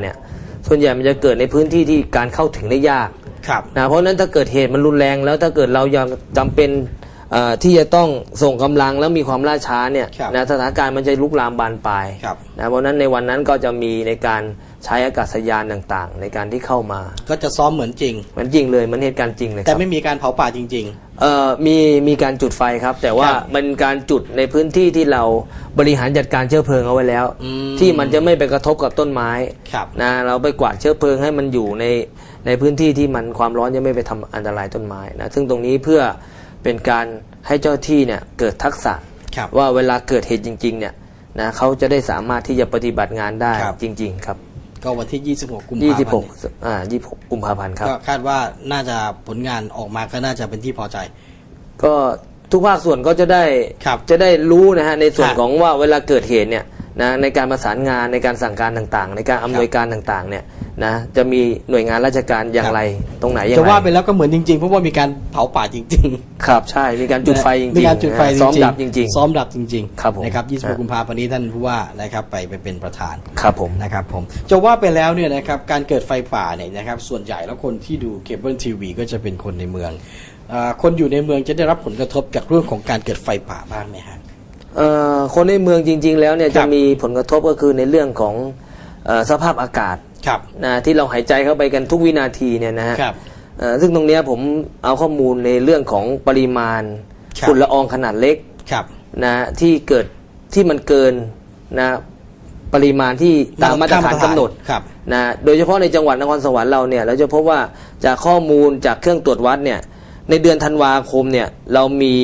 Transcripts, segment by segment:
เนี่ยส่วนใหญ่มันจะเกิดในพื้นที่ที่การเข้าถึงได้ยากครับนะเพราะฉะนั้นถ้าเกิดเหตุมันรุนแรงแล้วถ้าเกิดเรายังจำเป็นเอ่อที่จะต้องส่งกำลังแล้วมีความล่าช้าเนี่ยครับนะสถานการณ์มันจะลุกลามบานปลายครับนะเพราะฉะนั้นในวันนั้นก็จะมีในการ ใช้อากาศยานต่างๆ ในการที่เข้ามา ก็จะซ้อมเหมือนจริง เหมันจริงเลยเหมันเหตุการณ์จริงเลยคแต่รับไม่มีการเผาป่าจริง เอ่อมีมีการจุดไฟครับ แต่ว่าครับมันการจุดในพื้นที่ที่เราบริหารจัดการเชื้อเพลิงเอาไว้แล้ว อืม ที่มันจะไม่ไปกระทบกับต้นไม้ครับ นะเราไปกวาดเชื้อเพลิงให้มันอยู่ในในพื้นที่ที่มันความร้อนจะไม่ไปทำอันตรายต้นไม้นะซึ่งตรงนี้เพื่อเป็นการให้เจ้าที่เนี่ยเกิดทักษะๆครับ ว่าเวลาเกิดเหตุจริงๆเนี่ยนะเขาจะได้สามารถที่จะปฏิบัติงานได้ครับ จริง ๆ ครับ ก็วันที่ 26 กุมภาพันธ์26อ่า26กุมภาพันธ์ครับ ก็คาดว่าน่าจะผลงานออกมาก็น่าจะเป็นที่พอใจ ก็ทุกภาคส่วนก็จะได้ครับจะได้รู้นะฮะในส่วนครับของว่าเวลาเกิดเหตุเนี่ยนะในการประสานงานในการสั่งการต่างๆ ในการอำนวยการต่างๆเนี่ย นะจะมีหน่วยงานราชการอย่างไร ตรงไหนอย่างจะไรว่าไปแล้วก็เหมือนจริงๆ เพราะว่ามีการเผาป่าจริงๆครับใช่มีการจุดไฟจริงๆมีการจุดไฟนะจริงๆซ้อมดับจริง ซ้อมดับจริงครับผมนะครับฮะ26กุมภาพันธ์นี้ท่านผู้ว่านะครับไปไปเป็นประธานๆครับผม นะครับผมจะว่าไปแล้วเนี่ยนะครับการเกิดไฟป่าเนี่ยนะครับส่วนใหญ่แล้วคนที่ดูเคเบิลทีวีก็จะเป็นคนในเมืองเออคนอยู่ในเมืองจะได้รับผลกระทบจากเรื่องของการเกิดไฟป่าบ้างไหมฮะ เอ่อคนในเมืองจริง ๆ แล้วเนี่ยครัจะบมีผลกระทบก็คือในเรื่องของเอ่อสภาพอากาศ ครับนะที่เราหายใจเข้าไปกันทุกวินาทีเนี่ยนะฮะครับเอ่อซึ่งตรงเนี้ยผมเอาข้อมูลในเรื่องของปริมาณครับฝุ่นละอองขนาดเล็กครับนะที่เกิดที่มันเกินนะปริมาณที่ตามมาตรฐานกำหนดครับนะโดยเฉพาะในจังหวัดนครสวรรค์เราเนี่ยเราจะพบว่าจากข้อมูลจากเครื่องตรวจวัดเนี่ยในเดือนธันวาคมเนี่ยเรามี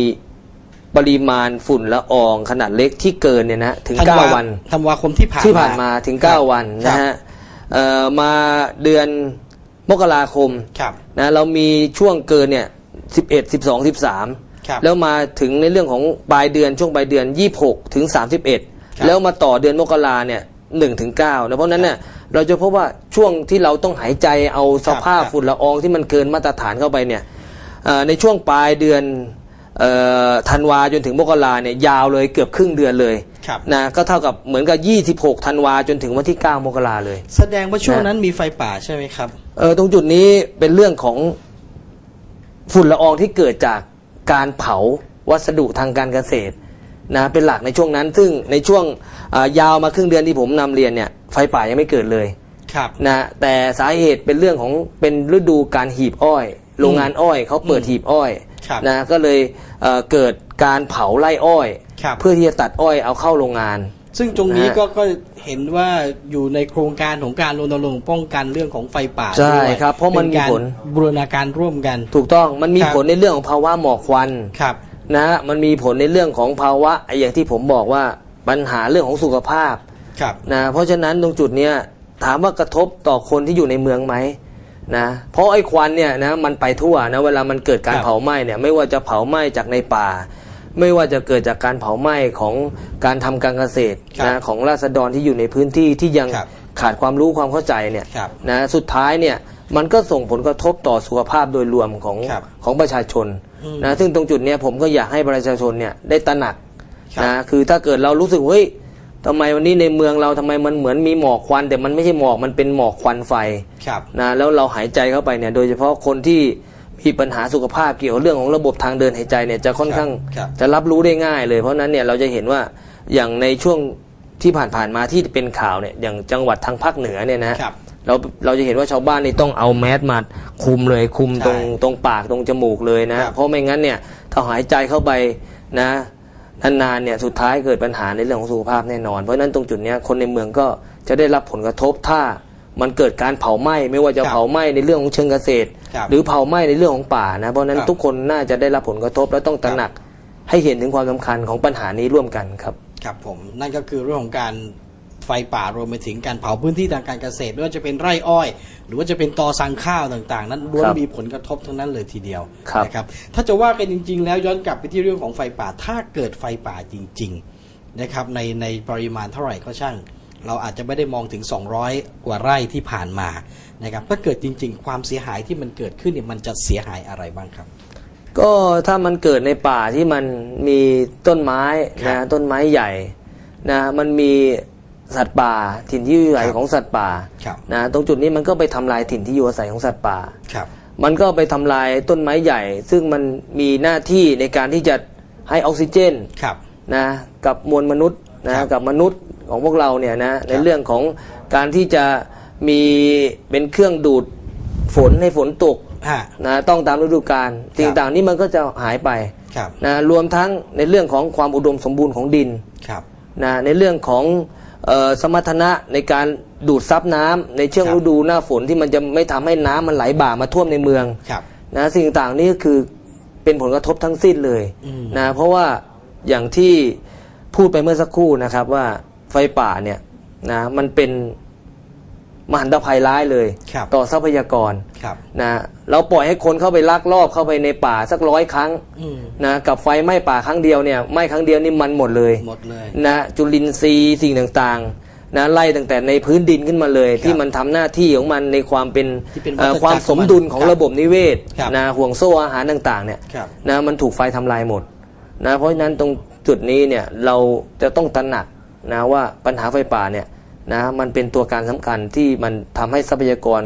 ปริมาณฝุ่นละอองขนาดเล็กที่เกินเนี่ยนะถึงธันวา9วันธันวาคมที่ผ่านที่ผ่านมาถึงครับ9วันครันะบฮะเอ่อ มาเดือนมกราคมครับนะเรามีช่วงเกินเนี่ย11 12 13ครับแล้วมาถึงในเรื่องของปลายเดือนช่วงปลายเดือน26ถึงครับ31แล้วมาต่อเดือนมกราเนี่ย1ถึง9นะเพราะฉะนั้นเนี่ยเราจะพบว่าช่วงที่เราต้องหายใจเอาสภาพครับฝุ่นละอองที่มันเกินมาตรฐานเข้าไปเนี่ยเอ่อในช่วงปลายเดือนเอ่อ ธันวาจนถึงมกราเนี่ยยาวเลยเกือบครึ่งเดือนเลยครับนะก็เท่ากับเหมือนกับ 26ธันวาจนถึงวันที่ 9 มกราเลย แสดงว่าช่วงนั้นมีไฟป่าใช่ไหมครับเออตรงจุดนี้เป็นเรื่องของฝุ่นละอองที่เกิดจากการเผาวัสดุทางการเกษตรนะเป็นหลักในช่วงนั้น ซึ่งในช่วงอ่ายาวมาครึ่งเดือนที่ผมนำเรียนเนี่ยไฟป่ายังไม่เกิดเลยครับนะแต่สาเหตุเป็นเรื่องของเป็นฤดูการหีบอ้อย โรงงานอ้อยเขาเปิดหีบอ้อยครับ นะก็เลยเอ่อเกิดการเผาไร่อ้อยครับเพื่อที่จะตัดอ้อยเอาเข้าโรงงาน ซึ่งตรงนี้นะฮะก็ก็เห็นว่าอยู่ในโครงการของการรณรงค์ป้องกันเรื่องของไฟป่าใช่ด้วยครับเพราะมันมีกผลบูรณาการร่วมกัน ถูกต้องมันมีครับผลในเรื่องของภาวะหมอกควันครับนะฮะมันมีผลในเรื่องของภาวะไอ้อย่างที่ผมบอกว่าปัญหาเรื่องของสุขภาพครับนะเพราะฉะนั้นตรงจุดเนี้ยถามว่ากระทบต่อคนที่อยู่ในเมืองไหม นะเพราะไอ้ควันเนี่ยนะมันไปทั่วนะเวลามันเกิดการครับเผาไหม้เนี่ยไม่ว่าจะเผาไหม้จากในป่า ไม่ว่าจะเกิดจากการเผาไหม้ของการทำการเกษตรครับนะของราษฎรที่อยู่ในพื้นที่ที่ยังครับขาดความรู้ความเข้าใจเนี่ยครับนะสุดท้ายเนี่ยมันก็ส่งผลกระทบต่อสุขภาพโดยรวมของครับของประชาชนอืมนะซึ่งตรงจุดเนี้ยผมก็อยากให้ประชาชนเนี่ยได้ตระหนักครับนะคือถ้าเกิดเรารู้สึกเฮ้ย ทำไมวันนี้ในเมืองเราทำไมมันเหมือนมีหมอกควัน แต่มันไม่ใช่หมอกมันเป็นหมอกควันไฟครับนะแล้วเราหายใจเข้าไปเนี่ย โดยเฉพาะคนที่มีปัญหาสุขภาพเกี่ยวกับเรื่องของระบบทางเดินหายใจเนี่ยจะค่อนข้างครับจะรับรู้ได้ง่ายเลย เพราะฉะนั้นเนี่ยเราจะเห็นว่าอย่างในช่วงที่ผ่านๆมาที่เป็นข่าวเนี่ยอย่างจังหวัดทางภาคเหนือเนี่ยนะฮะครับเราเราจะเห็นว่าชาวบ้านนี่ต้องเอาแมสมาคุมเลยคุมใช่ตรงตรงปากตรงจมูกเลยนะครับเพราะไม่งั้นเนี่ยถ้าหายใจเข้าไปนะ นานๆเนี่ยสุดท้ายเกิดปัญหาในเรื่องของสุขภาพแน่นอน เพราะฉะนั้นตรงจุดเนี้ยคนในเมืองก็จะได้รับผลกระทบถ้ามันเกิดการเผาไหม้ไม่ว่าจะครับเผาไหม้ในเรื่องของเชิงเกษตรครับหรือเผาไหม้ในเรื่องของป่านะเพราะฉะนั้นครับทุกคนน่าจะได้รับผลกระทบและต้องตระหนักให้เห็นถึงความสำคัญของปัญหานี้ร่วมกันครับครับผมนั่นก็คือเรื่องของการ ไฟป่ารวมไปถึงการเผาพื้นที่ทางการเกษตรไม่ว่าจะเป็นไร่อ้อย หรือว่าจะเป็นตอสั่งข้าวต่างๆ นั้นล้วนครับมีผลกระทบทั้งนั้นเลยทีเดียวครับนะครับถ้าจะว่ากันจริง ๆ แล้วย้อนกลับไปที่เรื่องของไฟป่าถ้าเกิดไฟป่าจริงๆนะครับในในปริมาณเท่าไหร่ก็ช่าง เราอาจจะไม่ได้มองถึง 200 กว่าไร่ที่ผ่านมานะครับถ้าเกิดจริง ๆ ความเสียหายที่มันเกิดขึ้นเนี่ยมันจะเสียหายอะไรบ้างครับก็ถ้ามันเกิดในป่าที่มันมีต้นไม้ครันะบต้นไม้ใหญ่นะมันมี สัตว์ป่าถิ่นที่อยู่อาศัยของสัตว์ป่าครับนะตรงจุดนี้มันก็ไปทำลายถิ่นที่อยู่อาศัยของสัตว์ป่าครับ มันก็ไปทำลายต้นไม้ใหญ่ ซึ่งมันมีหน้าที่ในการที่จะให้ออกซิเจนครับนะกับมวลมนุษย์นะครับกับมนุษย์ของพวกเราเนี่ยนะในครับเรื่องของการที่จะมีเป็นเครื่องดูดฝนให้ฝนตกฮะนะต้องตามฤดูกาลสิ่ครังบต่างๆนี้มันก็จะหายไปครับนะรวมทั้งในเรื่องของความอุดมสมบูรณ์ของดินครับนะในเรื่องของเออ สมรรถนะในการดูดซับน้ำในช่วงครับฤดูหน้าฝนที่มันจะไม่ทำให้น้ำมันไหลบ่ามาท่วมในเมืองครับนะสิ่งต่างๆนี่ก็คือเป็นผลกระทบทั้งสิ้นเลยอืมนะเพราะว่าอย่างที่พูดไปเมื่อสักครู่นะครับว่าไฟป่าเนี่ยนะมันเป็น มหันตภัยร้ายเลย ครับต่อทรัพยากรครับนะเราปล่อยให้คนเข้าไปลักลอบเข้าไปในป่าสักร้อยครั้งอืมนะกับไฟไหม้ป่าครั้งเดียวเนี่ยไหม้ครั้งเดียวนี่มันหมดเลย หมดเลย นะจุลินทรีย์สิ่งต่างๆนะไล่ตั้งแต่ในพื้นดินขึ้นมาเลย ที่มันทำหน้าที่ของมันในความเป็นที่เป็นเอ่อวัฏจักรความสมดุลของครับระบบนิเวศครับ นะห่วงโซ่อาหารต่างๆเนี่ยครับ นะมันถูกไฟทำลายหมดนะเพราะฉะนั้นตรงจุดนี้เนี่ยเราจะต้องตระหนักนะว่าปัญหาไฟป่าเนี่ย นะมันเป็นตัวการสำคัญที่มันทำให้ทรัพยากร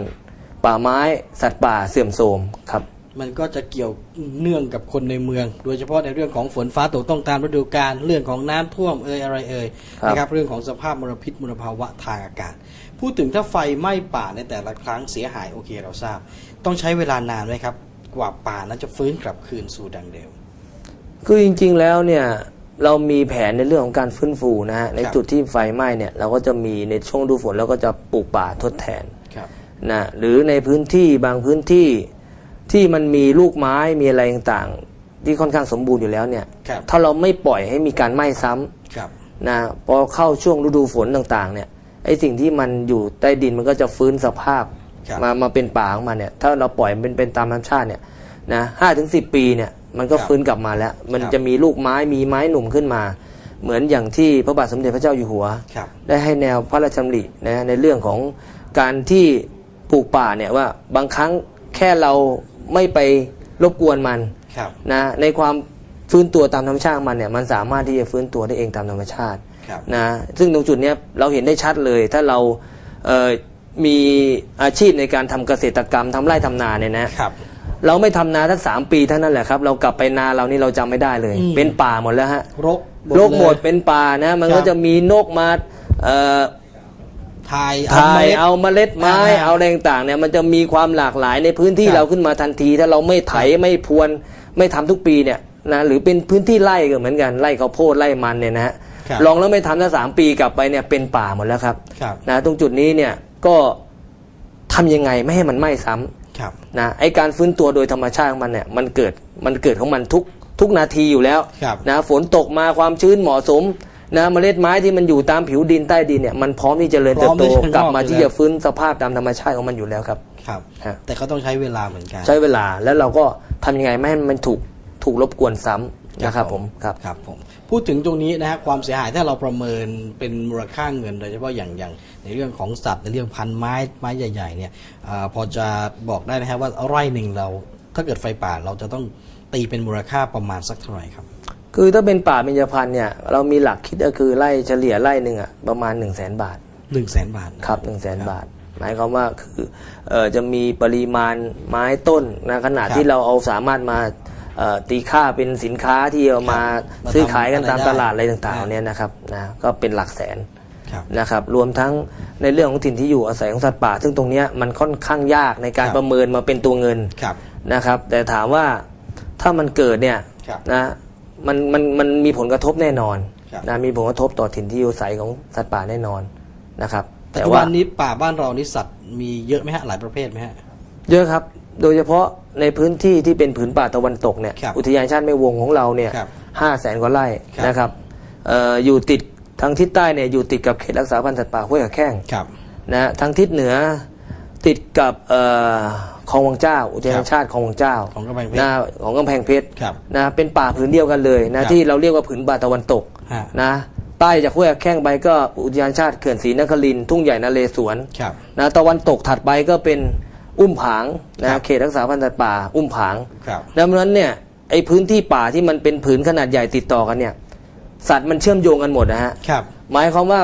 ป่าไม้สัตว์ป่าเสื่อมโทรมครับมันก็จะเกี่ยวเนื่องกับคนในเมือง โดยเฉพาะในเรื่องของฝนฟ้าตกต้องตามฤดูกาลเรื่องของน้ำท่วมเอ่ยอะไรเอ่ยครับนะครับเรื่องของสภาพมลพิษมลภาวะทางอากาศ พูดถึงถ้าไฟไหม้ป่าในแต่ละครั้งเสียหายโอเคเราทราบ ต้องใช้เวลานานไหมครับ กว่าป่านั้นจะฟื้นกลับคืนสู่ดังเดิมคือจริงๆแล้วเนี่ย เรามีแผนในเรื่องของการฟื้นฟูนะฮะในครับจุดที่ไฟไหม้เนี่ยเราก็จะมีในช่วงฤดูฝนเราก็จะปลูกป่าทดแทนครับนะหรือในพื้นที่บางพื้นที่ที่มันมีลูกไม้มีอะไรต่างๆ ที่ค่อนข้างสมบูรณ์อยู่แล้วเนี่ยครับถ้าเราไม่ปล่อยให้มีการไหม้ซ้ำครับนะพอเข้าช่วงฤดูฝนต่างๆเนี่ยไอ้สิ่งที่มันอยู่ใต้ดินมันก็จะฟื้นสภาพครับมามาเป็นป่าของมันเนี่ยถ้าเราปล่อยมันเป็นเป็นตามธรรมชาติเนี่ยนะห้าถึงสิปีเนี่ย มันก็ครับฟื้นกลับมาแล้ว มันครับจะมีลูกไม้มีไม้หนุ่มขึ้นมา เหมือนอย่างที่พระบาทสมเด็จพระเจ้าอยู่หัวครับได้ให้แนวพระราชดำรินะในเรื่องของการที่ปลูกป่าเนี่ยว่าบางครั้งแค่เราไม่ไปรบกวนมันครับนะในความฟื้นตัวตามธรรมชาติของมันเนี่ยมันสามารถที่จะฟื้นตัวได้เองตามธรรมชาติครับนะซึ่งตรงจุดเนี้ยเราเห็นได้ชัดเลย ถ้าเราเอ่อมีอาชีพในการทำเกษตรกรรมทำไร่ทำนาเนี่ยนะครับ เราไม่ทำนาทั้งสามปีเท่านั้นแหละครับ เรากลับไปนาเรานี่เราจำไม่ได้เลยอืมเป็นป่าหมดแล้วฮะรกโรคหมดเลยเป็นป่านะ มันครับก็จะมีนกมาเอ่อถ่ายถ่ายเอาเอาเมล็ดไม้อ่าเอาอะไรต่างๆเนี่ยมันจะมีความหลากหลายในพื้นที่ครับเราขึ้นมาทันที ถ้าเราไม่ไถครับไม่พรวนไม่ทำทุกปีเนี่ยนะหรือเป็นพื้นที่ไร่ก็เหมือนกันไร่ข้าวโพดไร่มันเนี่ยนะฮะครับลองแล้วไม่ทำถ้าสามปีกลับไปเนี่ยเป็นป่าหมดแล้วครับครับนะตรงจุดนี้เนี่ยก็ทำยังไงไม่ให้มันไหม้ซ้ำครับ นะไอการฟื้นตัวโดยธรรมชาติของมันเนี่ยมันเกิดมันเกิดของมันทุกทุกนาทีอยู่แล้วครับนะฝนตกมาความชื้นเหมาะสมนะเมล็ดไม้ที่มันอยู่ตามผิวดินใต้ดินเนี่ยมันพร้อมที่จะเจริญพร้เติอบมโตที่จะกลับมางอกอยู่ที่แล้วจะฟื้นสภาพตามธรรมชาติของมันอยู่แล้วครับครับฮะแต่เขาต้องใช้เวลาเหมือนกัน ใช้เวลาแล้วเราก็ทำยังไงไม่ให้มันถูกถูกรบกวนซ้ำนะครับผมครับครับผม พูดถึงตรงนี้นะฮะความเสียหายถ้าเราประเมินเป็นมูลค่าเงินโดยเฉพาะอย่างอย่างในเรื่องของสัตว์ในเรื่องพันไม้ไม้ใหญ่ๆเนี่ยอาพอจะบอกได้นะฮะว่าไร่หนึ่งเราถ้าเกิดไฟป่าเราจะต้องตีเป็นมูลค่าประมาณสักเท่าไหร่ครับ คือถ้าเป็นป่าเบญจพรรณเนี่ยเรามีหลักคิดก็คือไร่เฉลี่ยไร่หนึ่งอะประมาณ1นึ่งแสนบาทหนึ่งแสนบาทนะครับหนึ่งแสนบาทหมายความว่าคือเออจะมีปริมาณไม้ต้นนะขนาดครับที่เราเอาสามารถมาเอ่อ ตีค่าเป็นสินค้าที่เอามามาซื้อขายกันทำตามอะไรได้ตลาดอะไรต่างครับๆเนี่ยนะครับนะก็เป็นหลักแสนครับนะครับรวมทั้งในเรื่องของถิ่นที่อยู่อาศัยของสัตว์ป่า ซึ่งตรงเนี้ยมันค่อนข้างยากในการครับประเมินมาเป็นตัวเงินครับนะครับ แต่ถามว่าถ้ามันเกิดเนี่ยครับนะมันมันมันมีผลกระทบแน่นอนครับนะมีผลกระทบต่อถิ่นที่อยู่อาศัยของสัตว์ป่าแน่นอนนะครับปัจจุบันนี้ป่าบ้านเรานี่สัตว์มีเยอะไหมฮะหลายประเภทไหมฮะเยอะครับ โดยเฉพาะในพื้นที่ที่เป็นผืนป่าตะวันตกเนี่ยครับอุทยานชาติแม่วงของเราเนี่ยครับห้าแสนกว่าไร่ครับ นะครับเอ่ออยู่ติดทางทิศใต้เนี่ยอยู่ติดกับเขตรักษาพันธุ์สัตว์ป่าห้วยขาแข้ง ครับ นะฮะทางทิศเหนือติดกับเอ่อคลองวังเจ้า อุทยาครันบชาติคลองวังเจ้าของกำแพงเพชรนะของกำแพงเพชรครับนะเป็นป่าผืนเดียวกันเลยครันะบที่เราเรียกว่าผืนป่าตะวันตกฮะ นะใต้จากห้วยขาแข้งไปก็อุทยานชาติเขื่อนศรีนครินทร์ทุ่งใหญ่นเรศวรครับ นะตะวันตกถัดไปก็เป็น อุ้มผางครันะบเขตรักษาพันธุ์สัตว์ป่า อุ้มผางครับดังนั้นเนี่ยไอพื้นที่ป่าที่มันเป็นผืนขนาดใหญ่ติดต่อกันเนี่ย สัตว์มันเชื่อมโยงกันหมดนะฮะครับหมายความว่า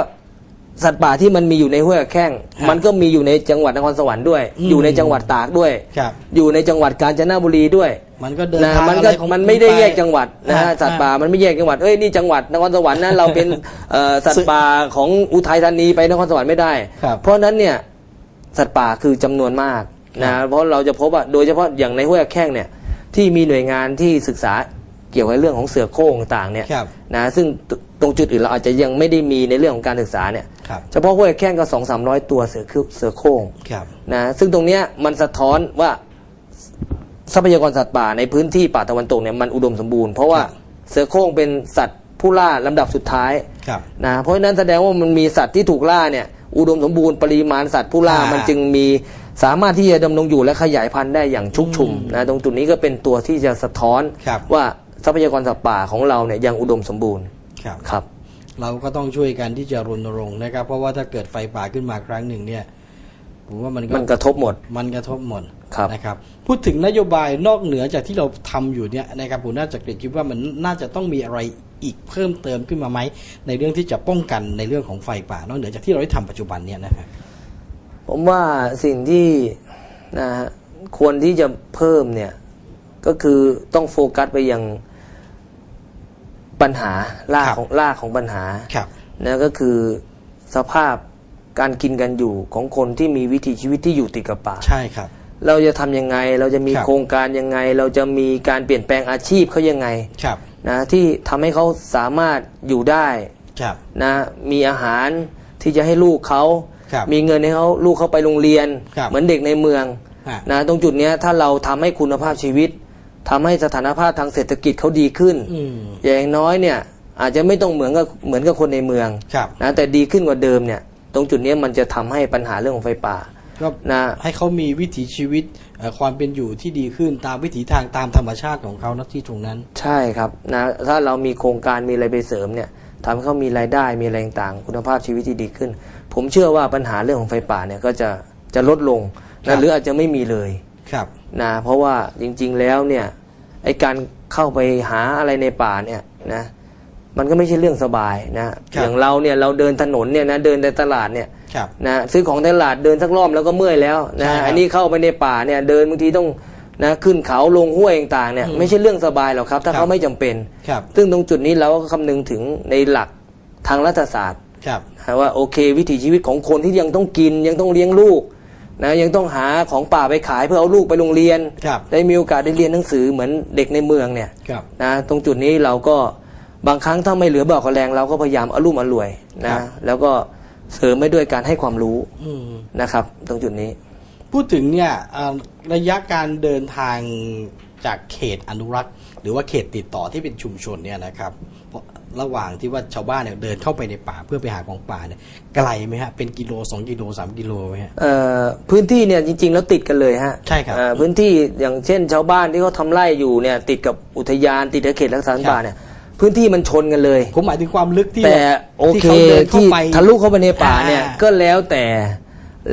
สัตว์ป่าที่มันมีอยู่ในห้วยแข้งครับมันก็มีอยู่ในจังหวัดนครสวรรค์ด้วยอืมอยู่ในจังหวัดตากด้วยครับอยู่ในจังหวัดกาญจนบุรีด้วย มันก็เดินนะทางมันก็อะไรของมันไม่ได้ปแยกจังหวัดนะฮะอ่สัตว์ป่ามันไม่แยกจังหวัดเอ้ยนี่จังหวัดนครสวรรค์นะเราเป็นเอ่อสัตว์ป่าของอุทัยธานีไปนครสวรรค์ไม่ได้ครับเพราะฉะนั้นเนี่ยสัตว์ป่าคือจำนวนมาก นะเพราะเราจะพบว่าโดยเฉพาะอย่างในห้วยแข้งเนี่ยที่มีหน่วยงานที่ศึกษาเกี่ยวกับเรื่องของเสือโคร่งต่างๆเนี่ยครับนะซึ่งตตรงจุดอื่นเราอาจจะยังไม่ได้มีในเรื่องของการศึกษาเนี่ยครับเฉพาะห้วยแข้งก็สองสามร้อยตัวเสือคือเสือโคร่งครับนะซึ่งตรงเนี้ยมันสะท้อนว่าทรัพยากรสัตว์ป่าในพื้นที่ป่าตะวันตกเนี่ยมันอุดมสมบูรณ์เพราะว่าครับเสือโคร่งเป็นสัตว์ผู้ล่าลำดับสุดท้ายครับนะเพราะฉะนั้นแสดงว่ามันมีสัตว์ที่ถูกล่าเนี่ยอุดมสมบูรณ์ปริมาณสัตว์ผู้ล่าอ่ามัมันจึงมี สามารถที่จะดำรงอยู่และขยายพันธุ์ได้อย่างชุกชุมนะตรงจุดนี้ก็เป็นตัวที่จะสะท้อนครับว่าทรัพยากรสัตว์ป่าของเราเนี่ยยังอุดมสมบูรณ์ครับ ครับ เราก็ต้องช่วยกันที่จะรณรงค์นะครับ เพราะว่าถ้าเกิดไฟป่าขึ้นมาครั้งหนึ่งเนี่ยผมว่ามันก็มันกระทบหมด มันกระทบหมดครับนะครับ พูดถึงนโยบายนอกเหนือจากที่เราทำอยู่เนี่ยนะครับผมน่าจะคิดว่ามันน่าจะต้องมีอะไรอีกเพิ่มเติมขึ้นมาไหมในเรื่องที่จะป้องกันในเรื่องของไฟป่านอกเหนือจากที่เราได้ทำปัจจุบันเนี่ยนะครับ ผมว่าสิ่งที่นะฮะควรที่จะเพิ่มเนี่ย ก็คือต้องโฟกัสไปยังปัญหารากครับของรากของปัญหาครับนะก็คือสภาพการกินกันอยู่ของคนที่มีวิถีชีวิตที่อยู่ติดกับป่าใช่ครับ เราจะทำยังไงเราจะมีครับโครงการยังไง เราจะมีการเปลี่ยนแปลงอาชีพเขายังไงครับนะที่ทำให้เขาสามารถอยู่ได้ครับนะมีอาหารที่จะให้ลูกเขา ครับมีเงินให้เขาลูกเขาไปโรงเรียน ครับเหมือนเด็กในเมืองฮะ นะตรงจุดเนี้ยถ้าเราทำให้คุณภาพชีวิตทำให้สถานภาพทางเศรษฐกิจเขาดีขึ้น อืมอย่างน้อยเนี่ยอาจจะไม่ต้องเหมือนกับเหมือนกับคนในเมืองครับนะแต่ดีขึ้นกว่าเดิมเนี่ยตรงจุดเนี้ยมันจะทำให้ปัญหาเรื่องของไฟป่าก็นะ ให้เขามีวิถีชีวิตเอ่อความเป็นอยู่ที่ดีขึ้นตามวิถีทางตามธรรมชาติของเขาณที่ตรงนั้น ใช่ครับนะถ้าเรามีโครงการมีอะไรไปเสริมเนี่ยทำให้เขามีรายได้มีอะไรต่างๆคุณภาพชีวิตที่ดีขึ้น ผมเชื่อว่าปัญหาเรื่องของไฟป่าเนี่ยก็จะจะลดลงครันะบหรืออาจจะไม่มีเลยครับนะเพราะว่าจริง ๆแล้วเนี่ยไอการเข้าไปหาอะไรในป่าเนี่ยนะมันก็ไม่ใช่เรื่องสบายนะอย่างเราเนี่ยเราเดินถนนเนี่ยนะเดินในตลาดเนี่ยครับนะซื้อของในตลาดเดินสักรอบแล้วก็เมื่อยแล้วใช่นะครับอันนี้เข้าไปในป่าเนี่ยเดินบางทีต้องนะขึ้นเขาลงห้วยต่างๆเนี่ยอืมไม่ใช่เรื่องสบายหรอกครับ ถ้าครับเขาไม่จำเป็นครับซึ่งตรงจุดนี้เราก็คำนึงถึงในหลักทางรัฐศาสตร์ ครับนะว่าโอเค วิถีชีวิตของคนที่ยังต้องกินยังต้องเลี้ยงลูกนะยังต้องหาของป่าไปขายเพื่อเอาลูกไปโรงเรียนครับได้มีโอกาสได้เรียนหนังสือเหมือนเด็กในเมืองเนี่ยครับนะตรงจุดนี้เราก็บางครั้งถ้าไม่เหลือบอกแรง เราก็พยายามอารมุ่มอร่วยครันะบแล้วก็เสริมไปด้วยการให้ความรู้อืมนะครับ ตรงจุดนี้ พูดถึงเนี่ยเอ่อระยะการเดินทางจากเขตอนุรักษ์ หรือว่าเขตติดต่อที่เป็นชุมชนเนี่ยนะครับเพ ราะระหว่างที่ว่าชาวบ้านเนี่ยเดินเข้าไปในป่าเพื่อไปหาของป่าเนี่ยไกลไหมฮะเป็นกิโลสองกิโลสามกิโลไหมฮะเอ่อพื้นที่เนี่ยจริง ๆ แล้วติดกันเลยฮะใช่ครับเอ่อพื้นที่อย่างเช่น ชาวบ้านที่เขาทำไร่อยู่เนี่ยติดกับอุทยานติดกับเขตรักษาพันธุ์ป่าเนี่ยพื้นที่มันชนกันเลยผมหมายถึงความลึกที่แต่โอที่เคเขาเดินเข้าที่ไปทะลุเข้าไปในป่าเนี่ยอ่าก็แล้วแต่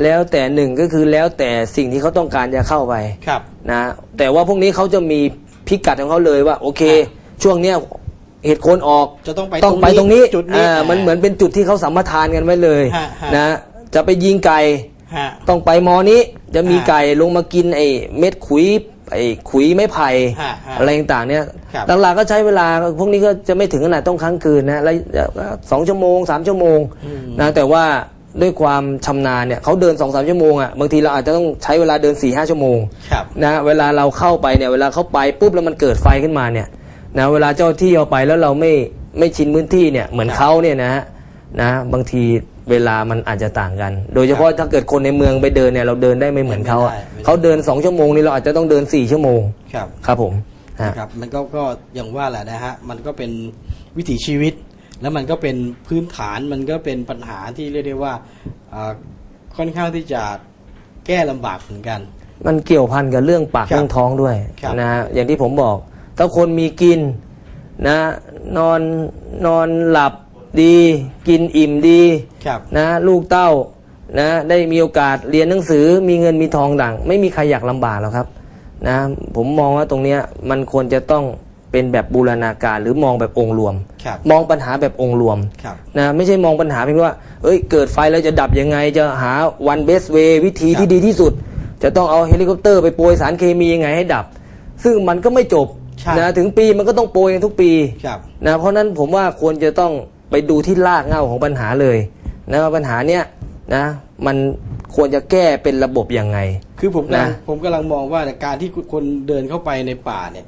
แล้วแต่หนึ่งก็คือแล้วแต่สิ่งที่เขาต้องการจะเข้าไปครับนะแต่ว่าพวกนี้เขาจะมีพิกัดของเขาเลยว่า โอเค ช่วงเนี้ย เหตุโคนออกจะต้องไปต้องไปตรงนี้จุดนี้อ่ามันเหมือนเป็นจุดที่เขาสัมปทานกันไว้เลยฮะฮะ นะ จะไปยิงไก่ ฮะ ต้องไปมอนี้จะมีฮะไก่ลงมากินไอ้เม็ดขุยไอ้ขุยไม้ไผ่ฮะฮะอะไรต่างๆเนี่ยครับ หลักๆก็ใช้เวลาพวกนี้ก็จะไม่ถึงขนาดต้องค้างคืนนะแล้วสองชั่วโมงสามชั่วโมงอืมนะแต่ว่าด้วยความชำนาญเนี่ยเขาเดินสองสามชั่วโมงอะบางทีเราอาจจะต้องใช้เวลาเดินสี่ห้าชั่วโมงครับ นะเวลาเราเข้าไปเนี่ยเวลาเขาไปปุ๊บแล้วมันเกิดไฟขึ้นมาเนี่ย นะเวลาเจ้าที่เอาไปแล้วเราไม่ไม่ชินพื้นที่เนี่ยเหมือนครับเขาเนี่ยนะฮะนะบางทีเวลามันอาจจะต่างกัน โดยเฉพาะถ้าเกิดคนในเมืองไปเดินเนี่ยเราเดินได้ไม่เหมือนเขาอะไม่ได้ไม่ได้ เขาเดินสองชั่วโมงนี่เราอาจจะต้องเดินสี่ชั่วโมงครับ ครับผมฮะ นะครับมันก็ก็อย่างว่าแหละนะฮะมันก็เป็นวิถีชีวิต แล้วมันก็เป็นพื้นฐานมันก็เป็นปัญหาที่เรียกได้ว่าอ่าค่อนข้างที่จะแก้ลำบากเหมือนกัน มันเกี่ยวพันกับเรื่องปากครับเรื่องท้องด้วยครับ นะฮะอย่างที่ผมบอก ถ้าคนมีกินนะนอนนอนหลับดีกินอิ่มดีครับนะลูกเต้านะได้มีโอกาสเรียนหนังสือมีเงินมีทองดัง ไม่มีใครอยากลำบากหรอกครับนะผมมองว่าตรงเนี้ยมันควรจะต้องเป็นแบบบูรณาการหรือมองแบบองค์รวมครับมองปัญหาแบบองค์รวมครับนะไม่ใช่มองปัญหาเพียงว่าเอ้ยเกิดไฟแล้วจะดับยังไง จะหา one best way วิธีครับที่ดีที่สุด จะต้องเอาเฮลิคอปเตอร์ไปโปรยสารเคมียังไงให้ดับ ซึ่งมันก็ไม่จบ ใช่นะถึงปีมันก็ต้องโปรยกันทุกปีครับนะเพราะฉะนั้นผมว่าควรจะต้องไปดูที่รากเหง้าของปัญหาเลยนะว่าปัญหาเนี้ยนะมันควรจะแก้เป็นระบบยังไง คือผมกำลังนะ ผมกำลังมองว่าการที่คนเดินเข้าไปในป่าเนี่ย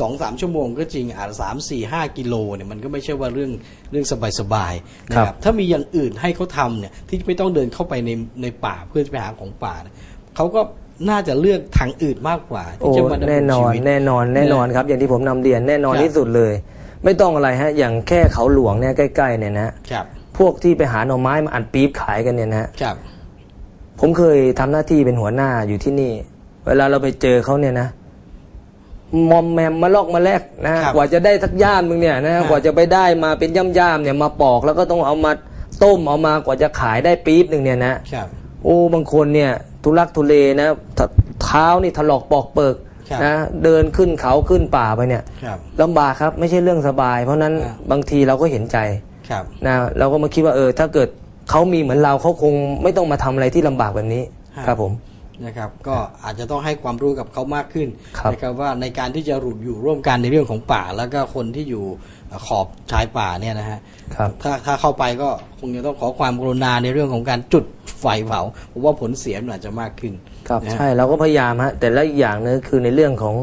สองสามชั่วโมงก็จริงอาจสามสี่ห้ากิโลเนี่ยมันก็ไม่ใช่ว่าเรื่องเรื่องสบายๆนะครับถ้ามีอย่างอื่นให้เขาทำเนี่ยที่ไม่ต้องเดินเข้าไปในในป่าเพื่อจะไปหาของป่าเนี่ยเขาก็ น่าจะเลือกทางอื่นมากกว่าที่โอ้จะมาดำรงแน่นอชีนวิต แน่นอนแน่นอนครับ อย่างที่ผมนำเรียนแน่นอนครับ ที่สุดเลย ไม่ต้องอะไรฮะ อย่างแค่เขาหลวงเนี่ยใกล้ๆเนี่ยนะ ครับพวกที่ไปหาหน่อไม้มาอัดปี๊บขายกันเนี่ยนะฮะ ครับ ผมเคยทำหน้าที่เป็นหัวหน้าอยู่ที่นี่ เวลาเราไปเจอเขาเนี่ยนะ มอมแมมมาลอกมาแลกนะ ครับกว่าจะได้สักย่ามมึงเนี่ยนะ ครับ กว่าจะไปได้มาเป็นย่ามๆเนี่ยมาปอกแล้วก็ต้องเอามาต้มเอามากว่าจะขายได้ปี๊บหนึ่งเนี่ยนะ ครับ โอ้บางคนเนี่ย ทุลักทุเลนะทเท้านี่ถลอกปอกเปิกครับนะเดินขึ้นเขาขึ้นป่าไปเนี่ยครับลำบากครับไม่ใช่เรื่องสบาย เพราะฉะนั้นครับบางทีเราก็เห็นใจครับนะเราก็มาคิดว่าเออถ้าเกิดเขามีเหมือนเราเขาคงไม่ต้องมาทำอะไรที่ลำบากแบบนี้ครับครับผมนะครับก็อาจจะต้องให้ความรู้กับเขามากขึ้นครับนะครับว่าในการที่จะรูปอยู่ร่วมกันในเรื่องของป่า แล้วก็คนที่อยู่ขอบชายป่าเนี่ยนะฮะครับถ้าถ้าเข้าไปก็คงจะต้องขอความกรุณาในเรื่องของการจุดไฟเผาเพราะว่าผลเสียมันอาจจะมากขึ้นครับนะฮะใช่เราก็พยายามฮะแต่ละอีกอย่างนึงคือในเรื่องของ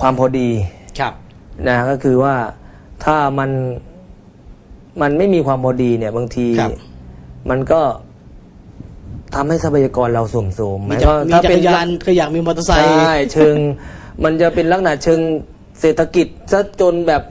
ความพอดีครับนะก็คือว่าถ้ามันมันไม่มีความพอดีเนี่ยบางทีครับมันก็ทำให้ทรัพยากรเราเสุ่มโทรมมีหายจักว่มีถ้าจัเป็กนรยานก็อยากมีมอเตอร์ไซใชค์่เชิง มันจะเป็นลักษณะเชิงเศรษฐกิจซะจนแบบ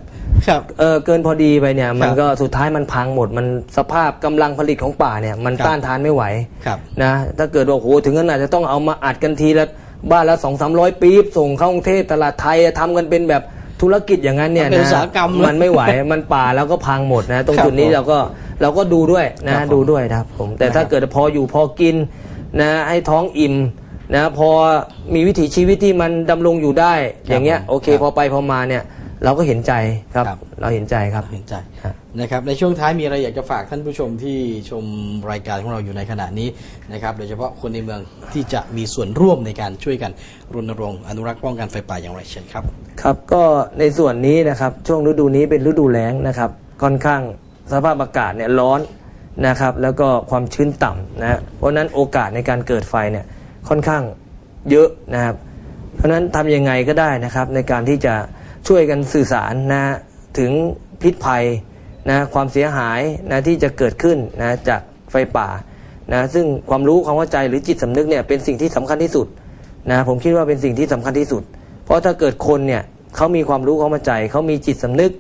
ครับเออเกินพอดีไปเนี่ย มันครับก็สุดท้ายมันพังหมด มันสภาพกำลังผลิตของป่าเนี่ย มันครับต้านทานไม่ไหวครับนะถ้าเกิดว่าโอ้โหถึงขนาดจะต้องเอามาอัดกันทีละบ้านละสองสามร้อยปี๊บส่งเข้ากรุงเทพตลาดไทยทำกันเป็นแบบธุรกิจอย่างนั้นเนี่ยเป็นนะอุตสาหกรรมเลยมันไม่ไหวมันป่าแล้วก็พังหมดนะ ตรงครับจุดนี้ผมเราก็เราก็ดูด้วยครันะบผมดูด้วยนะครับผมแต่นะครับถ้าเกิดพออยู่พอกินนะให้ท้องอิ่มนะพอมีวิถีชีวิตที่มันดำรงอยู่ได้อย่างเงี้ยผมโอเคครับพอไปพอมาเนี่ย เราก็เห็นใจครับ ครับ เราเห็นใจครับ เห็นใจครับนะครับในช่วงท้ายมีอะไรอยากจะฝากท่านผู้ชมที่ชมรายการของเราอยู่ในขณะนี้นะครับโดยเฉพาะคนในเมืองที่จะมีส่วนร่วมในการช่วยกันรณรงค์อนุรักษ์ป้องกันไฟป่าอย่างไรเช่นครับ ครับก็ในส่วนนี้นะครับช่วงฤดูนี้เป็นฤดูแล้งนะครับ ค่อนข้างสภาพอากาศเนี่ยร้อนนะครับ แล้วก็ความชื้นต่ำนะฮะเพราะฉะนั้นโอกาสในการเกิดไฟเนี่ยค่อนข้างเยอะนะครับ เพราะฉะนั้นทำยังไงก็ได้นะครับในการที่จะ ช่วยกันสื่อสารนะถึงพิษภัยนะความเสียหายนะที่จะเกิดขึ้นนะจากไฟป่านะซึ่งความรู้ความเข้าใจหรือจิตสำนึกเนี่ยเป็นสิ่งที่สำคัญที่สุดนะผมคิดว่าเป็นสิ่งที่สำคัญที่สุด เพราะถ้าเกิดคนเนี่ยเขามีความรู้ความเข้าใจเขามีจิตสำนึก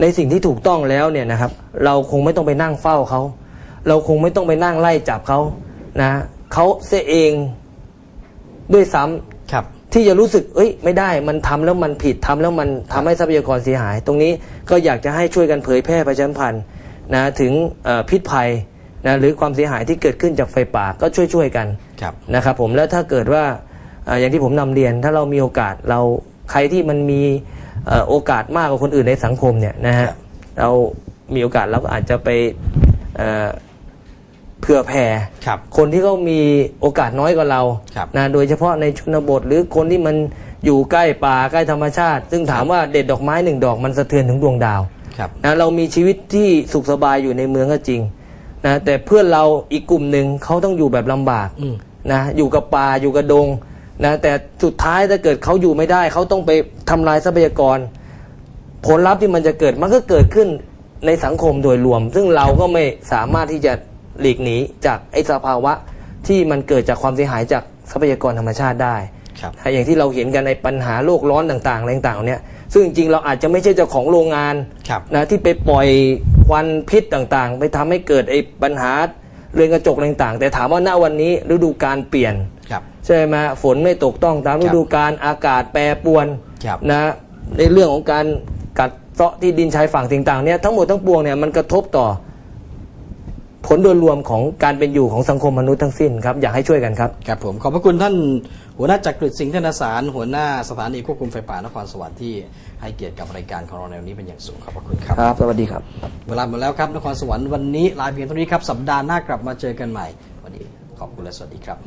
ในสิ่งที่ถูกต้องแล้วเนี่ยนะครับ เราคงไม่ต้องไปนั่งเฝ้าเขาเราคงไม่ต้องไปนั่งไล่จับเขานะเขาเสียเองด้วยซ้ำครับ ที่จะรู้สึก เอ้ย ไม่ได้ มันทำแล้วมันผิดทำแล้วมันทำให้ทรัพยากรเสียหาย ตรงนี้ก็อยากจะให้ช่วยกันเผยแพร่ประชาสัมพันธ์นะถึงเอ่อพิษภัยนะหรือความเสียหายที่เกิดขึ้นจากไฟป่าก็ช่วยๆกันครับนะครับผมแล้วถ้าเกิดว่าเอ่ออย่างที่ผมนำเรียน ถ้าเรามีโอกาสเราใครที่มันมีเอ่อโอกาสมากกว่าคนอื่นในสังคมเนี่ยนะฮะครับเรามีโอกาสเราก็อาจจะไป เอ่อเผื่อแผ่ครับคนที่เขามีโอกาสน้อยกว่าเราครับนะโดยเฉพาะในชนบทหรือคนที่มันอยู่ใกล้ป่าใกล้ธรรมชาติ ซึ่งถามว่าเด็ดดอกไม้หนึ่งดอกมันสะเทือนถึงดวงดาวครับนะเรามีชีวิตที่สุขสบายอยู่ในเมืองก็จริงนะแต่เพื่อนเราอีกกลุ่มหนึ่งเขาต้องอยู่แบบลำบากอืม นะอยู่กับป่าอยู่กับดงนะแต่สุดท้ายถ้าเกิดเขาอยู่ไม่ได้เขาต้องไปทำลายทรัพยากร ผลลัพธ์ที่มันจะเกิดมันก็เกิดขึ้นในสังคมโดยรวม ซึ่งเราก็ไม่สามารถที่จะ หลีกหนีจากไอ้สภาวะที่มันเกิดจากความเสียหายจากทรัพยากรธรรมชาติได้ครับนะอย่างที่เราเห็นกันในปัญหาโลกร้อนต่างๆอะไรต่างๆเนี่ยซึ่งจริงๆเราอาจจะไม่ใช่เจ้าของโรงงานครับนะที่ไปปล่อยควันพิษต่างๆ ไปทำให้เกิดไอ้ปัญหาเรือนกระจกอะไรต่างๆ แต่ถามว่าณวันนี้ฤดูการเปลี่ยนครับใช่ไหมฝนไม่ตกต้องตามครัฤบดูกาลอากาศแปรปรวนครับนะในเรื่องของการกัดเซาะที่ดินชายฝั่งต่างๆเนี่ยทั้งหมดทั้งปวงเนี่ยมันกระทบต่อ ผลโดยรวมของการเป็นอยู่ของสังคมมนุษย์ทั้งสิ้นครับอยากให้ช่วยกันครับ ครับผมขอบพระคุณท่านหัวหน้าจักริดสิงห์ธนสาร หัวหน้าสถานีควบคุมไฟป่านครสวรรค์ที่ให้เกียรติกับรายการของเราในวันนี้เป็นอย่างสูงขอบพระคุณครับ ครับ สวัสดีครับ เวลาหมดแล้วครับนครสวรรค์วันนี้ลาเพียงเท่านี้ครับสัปดาห์หน้ากลับมาเจอกันใหม่ วันนี้ขอบคุณและสวัสดีครับ